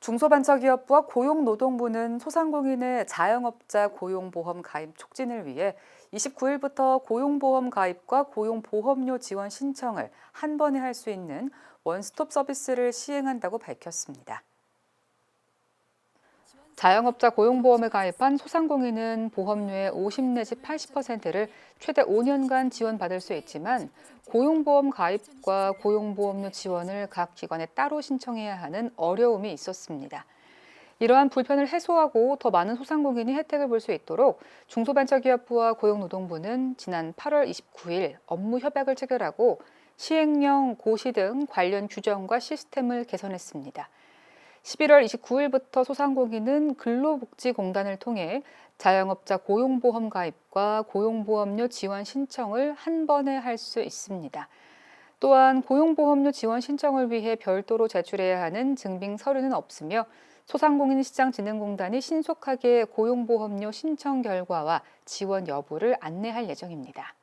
중소벤처기업부와 고용노동부는 소상공인의 자영업자 고용보험 가입 촉진을 위해 29일부터 고용보험 가입과 고용보험료 지원 신청을 한 번에 할 수 있는 원스톱 서비스를 시행한다고 밝혔습니다. 자영업자 고용보험에 가입한 소상공인은 보험료의 50 내지 80%를 최대 5년간 지원받을 수 있지만 고용보험 가입과 고용보험료 지원을 각 기관에 따로 신청해야 하는 어려움이 있었습니다. 이러한 불편을 해소하고 더 많은 소상공인이 혜택을 볼 수 있도록 중소벤처기업부와 고용노동부는 지난 8월 29일 업무 협약을 체결하고 시행령, 고시 등 관련 규정과 시스템을 개선했습니다. 11월 29일부터 소상공인은 근로복지공단을 통해 자영업자 고용보험 가입과 고용보험료 지원 신청을 한 번에 할 수 있습니다. 또한 고용보험료 지원 신청을 위해 별도로 제출해야 하는 증빙 서류는 없으며 소상공인 시장진흥공단이 신속하게 고용보험료 신청 결과와 지원 여부를 안내할 예정입니다.